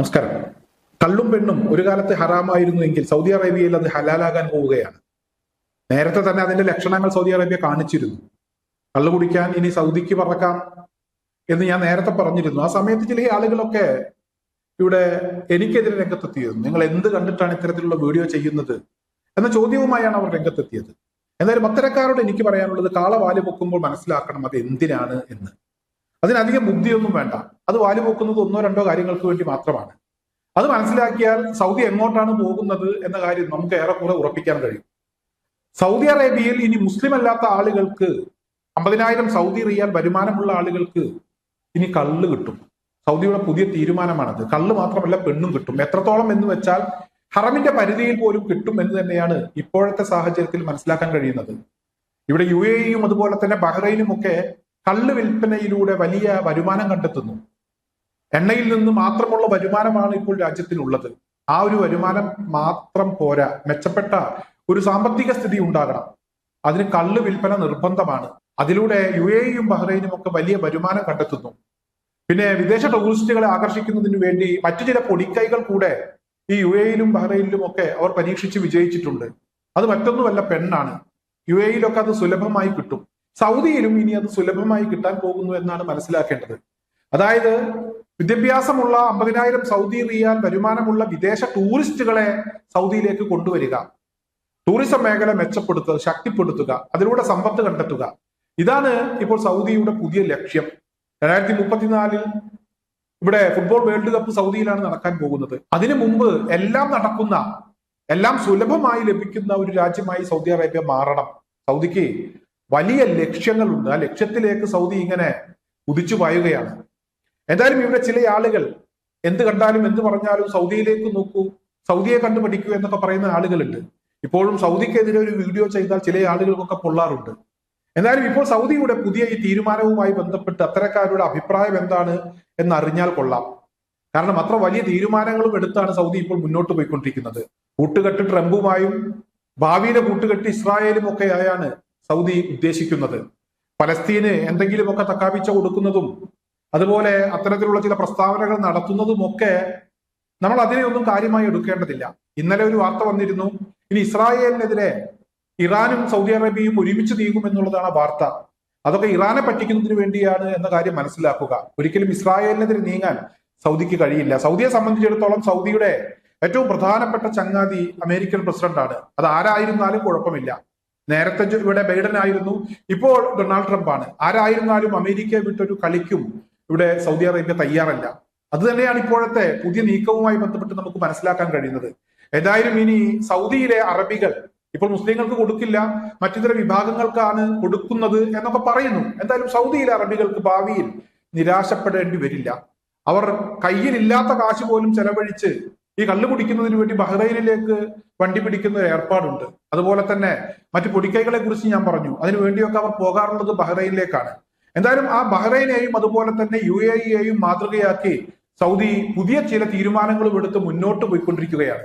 നമസ്കാരം. കള്ളും പെണ്ണും ഒരു കാലത്ത് ഹറാമായിരുന്നു എങ്കിൽ സൗദി അറേബ്യയിൽ അത് ഹലാലാകാൻ പോവുകയാണ്. നേരത്തെ തന്നെ അതിന്റെ ലക്ഷണങ്ങൾ സൗദി അറേബ്യ കാണിച്ചിരുന്നു. കള്ളു കുടിക്കാൻ ഇനി സൗദിക്ക് പറക്കാം എന്ന് ഞാൻ നേരത്തെ പറഞ്ഞിരുന്നു. ആ സമയത്ത് ചില ആളുകളൊക്കെ ഇവിടെ എനിക്കെതിരെ രംഗത്തെത്തിയിരുന്നു. നിങ്ങൾ എന്ത് കണ്ടിട്ടാണ് ഇത്തരത്തിലുള്ള വീഡിയോ ചെയ്യുന്നത് എന്ന ചോദ്യവുമായാണ് അവർ രംഗത്തെത്തിയത്. എന്തായാലും അത്തരക്കാരോട് എനിക്ക് പറയാനുള്ളത് കാള വാൽ പൊക്കുമ്പോൾ മനസ്സിലാക്കണം അത് എന്തിനാണ് എന്ന്. അതിനധികം ബുദ്ധിയൊന്നും വേണ്ട. അത് വാലുപോക്കുന്നത് ഒന്നോ രണ്ടോ കാര്യങ്ങൾക്ക് വേണ്ടി മാത്രമാണ്. അത് മനസ്സിലാക്കിയാൽ സൗദി എങ്ങോട്ടാണ് പോകുന്നത് എന്ന കാര്യം നമുക്ക് ഏറെക്കുറെ ഉറപ്പിക്കാൻ കഴിയും. സൗദി അറേബ്യയിൽ ഇനി മുസ്ലിം അല്ലാത്ത ആളുകൾക്ക് അമ്പതിനായിരം സൗദി റിയാൽ വരുമാനമുള്ള ആളുകൾക്ക് ഇനി കള്ള് കിട്ടും. സൗദിയുടെ പുതിയ തീരുമാനമാണത്. കള്ള് മാത്രമല്ല പെണ്ണും കിട്ടും. എത്രത്തോളം എന്ന് വെച്ചാൽ ഹറമിന്റെ പരിധിയിൽ പോലും കിട്ടും എന്ന് തന്നെയാണ് ഇപ്പോഴത്തെ സാഹചര്യത്തിൽ മനസ്സിലാക്കാൻ കഴിയുന്നത്. ഇവിടെ യു എയും അതുപോലെ തന്നെ ബഹ്റൈനും ഒക്കെ കള്ള് വിൽപ്പനയിലൂടെ വലിയ വരുമാനം കണ്ടെത്തുന്നു. എണ്ണയിൽ നിന്ന് മാത്രമുള്ള വരുമാനമാണ് ഇപ്പോൾ രാജ്യത്തിനുള്ളത്. ആ ഒരു വരുമാനം മാത്രം പോരാ. മെച്ചപ്പെട്ട ഒരു സാമ്പത്തിക സ്ഥിതി ഉണ്ടാകണം. അതിന് കള്ള് വിൽപ്പന നിർബന്ധമാണ്. അതിലൂടെ യു എയും ബഹ്റൈനും ഒക്കെ വലിയ വരുമാനം കണ്ടെത്തുന്നു. പിന്നെ വിദേശ ടൂറിസ്റ്റുകളെ ആകർഷിക്കുന്നതിന് വേണ്ടി മറ്റു ചില പൊടിക്കൈകൾ കൂടെ ഈ യു എയിലും ബഹ്റൈനിലും ഒക്കെ അവർ പരീക്ഷിച്ച് വിജയിച്ചിട്ടുണ്ട്. അത് മറ്റൊന്നുമല്ല പെണ്ണാണ്. യു എയിലൊക്കെ അത് സുലഭമായി കിട്ടും. സൗദിയിലും ഇനി അത് സുലഭമായി കിട്ടാൻ പോകുന്നു എന്നാണ് മനസ്സിലാക്കേണ്ടത്. അതായത് വിദ്യാഭ്യാസമുള്ള അമ്പതിനായിരം സൗദി റിയാൽ വരുമാനമുള്ള വിദേശ ടൂറിസ്റ്റുകളെ സൗദിയിലേക്ക് കൊണ്ടുവരിക. ടൂറിസം മേഖല മെച്ചപ്പെടുത്തുക ശക്തിപ്പെടുത്തുക അതിലൂടെ സമ്പത്ത് കണ്ടെത്തുക. ഇതാണ് ഇപ്പോൾ സൗദിയുടെ പുതിയ ലക്ഷ്യം. രണ്ടായിരത്തി മുപ്പത്തിനാലിൽ ഇവിടെ ഫുട്ബോൾ വേൾഡ് കപ്പ് സൗദിയിലാണ് നടക്കാൻ പോകുന്നത്. അതിനു മുമ്പ് എല്ലാം നടക്കുന്ന എല്ലാം സുലഭമായി ലഭിക്കുന്ന ഒരു രാജ്യമായി സൗദി അറേബ്യ മാറണം. സൗദിക്ക് വലിയ ലക്ഷ്യങ്ങളുണ്ട്. ആ ലക്ഷ്യത്തിലേക്ക് സൗദി ഇങ്ങനെ കുതിച്ചു പായുകയാണ്. എന്തായാലും ഇവിടെ ചില ആളുകൾ എന്ത് കണ്ടാലും എന്ത് പറഞ്ഞാലും സൗദിയിലേക്ക് നോക്കൂ സൗദിയെ കണ്ടു പഠിക്കൂ എന്നൊക്കെ പറയുന്ന ആളുകളുണ്ട്. ഇപ്പോഴും സൗദിക്കെതിരെ ഒരു വീഡിയോ ചെയ്താൽ ചില ആളുകൾക്കൊക്കെ പൊള്ളാറുണ്ട്. എന്നാലും ഇപ്പോൾ സൗദിയുടെ പുതിയ ഈ തീരുമാനവുമായി ബന്ധപ്പെട്ട് അത്തരക്കാരുടെ അഭിപ്രായം എന്താണ് എന്ന് അറിഞ്ഞാൽ കൊള്ളാം. കാരണം അത്ര വലിയ തീരുമാനങ്ങളും എടുത്താണ് സൗദി ഇപ്പോൾ മുന്നോട്ട് പോയിക്കൊണ്ടിരിക്കുന്നത്. കൂട്ടുകെട്ട് ട്രംപുമായും ഭാവിയിലെ കൂട്ടുകെട്ട് ഇസ്രായേലും ഒക്കെ ആയാണ് സൗദി ഉദ്ദേശിക്കുന്നത്. പലസ്തീന് എന്തെങ്കിലുമൊക്കെ തക്കാപിച്ച കൊടുക്കുന്നതും അതുപോലെ അത്തരത്തിലുള്ള ചില പ്രസ്താവനകൾ നടത്തുന്നതുമൊക്കെ നമ്മൾ അതിനെയൊന്നും കാര്യമായി എടുക്കേണ്ടതില്ല. ഇന്നലെ ഒരു വാർത്ത വന്നിരുന്നു ഇനി ഇസ്രായേലിനെതിരെ ഇറാനും സൗദി അറേബ്യയും ഒരുമിച്ച് നീങ്ങും എന്നുള്ളതാണ് ആ വാർത്ത. അതൊക്കെ ഇറാനെ പറ്റിക്കുന്നതിന് വേണ്ടിയാണ് എന്ന കാര്യം മനസ്സിലാക്കുക. ഒരിക്കലും ഇസ്രായേലിനെതിരെ നീങ്ങാൻ സൗദിക്ക് കഴിയില്ല. സൗദിയെ സംബന്ധിച്ചിടത്തോളം സൗദിയുടെ ഏറ്റവും പ്രധാനപ്പെട്ട ചങ്ങാതി അമേരിക്കൻ പ്രസിഡന്റാണ്. അത് ആരായിരുന്നാലും കുഴപ്പമില്ല. നേരത്തെ ഇവിടെ ബൈഡൻ ആയിരുന്നു ഇപ്പോൾ ഡൊണാൾഡ് ട്രംപ് ആണ് ആരായിരുന്നാലും അമേരിക്കയെ വിട്ടൊരു കളിക്കും ഇവിടെ സൗദി അറേബ്യ തയ്യാറല്ല. അത് തന്നെയാണ് ഇപ്പോഴത്തെ പുതിയ നീക്കവുമായി ബന്ധപ്പെട്ട് നമുക്ക് മനസ്സിലാക്കാൻ കഴിയുന്നത്. ഏതായാലും ഇനി സൗദിയിലെ അറബികൾ ഇപ്പോൾ മുസ്ലിങ്ങൾക്ക് കൊടുക്കില്ല മറ്റിതര വിഭാഗങ്ങൾക്കാണ് കൊടുക്കുന്നത് എന്നൊക്കെ പറയുന്നു. എന്തായാലും സൗദിയിലെ അറബികൾക്ക് ഭാവിയിൽ നിരാശപ്പെടേണ്ടി വരില്ല. അവർ കയ്യിലില്ലാത്ത കാശ് പോലും ചെലവഴിച്ച് ഈ കള്ളു കുടിക്കുന്നതിന് വേണ്ടി ബഹ്റൈനിലേക്ക് വണ്ടി പിടിക്കുന്ന ഒരു ഏർപ്പാടുണ്ട്. അതുപോലെ തന്നെ മറ്റു പൊടിക്കൈകളെ കുറിച്ച് ഞാൻ പറഞ്ഞു. അതിനുവേണ്ടിയൊക്കെ അവർ പോകാറുള്ളത് ബഹ്റൈനിലേക്കാണ്. എന്തായാലും ആ ബഹ്റൈനെയും അതുപോലെ തന്നെ യു എ ഇയെയും മാതൃകയാക്കി സൗദി പുതിയ ചില തീരുമാനങ്ങളും എടുത്ത് മുന്നോട്ട് പോയിക്കൊണ്ടിരിക്കുകയാണ്.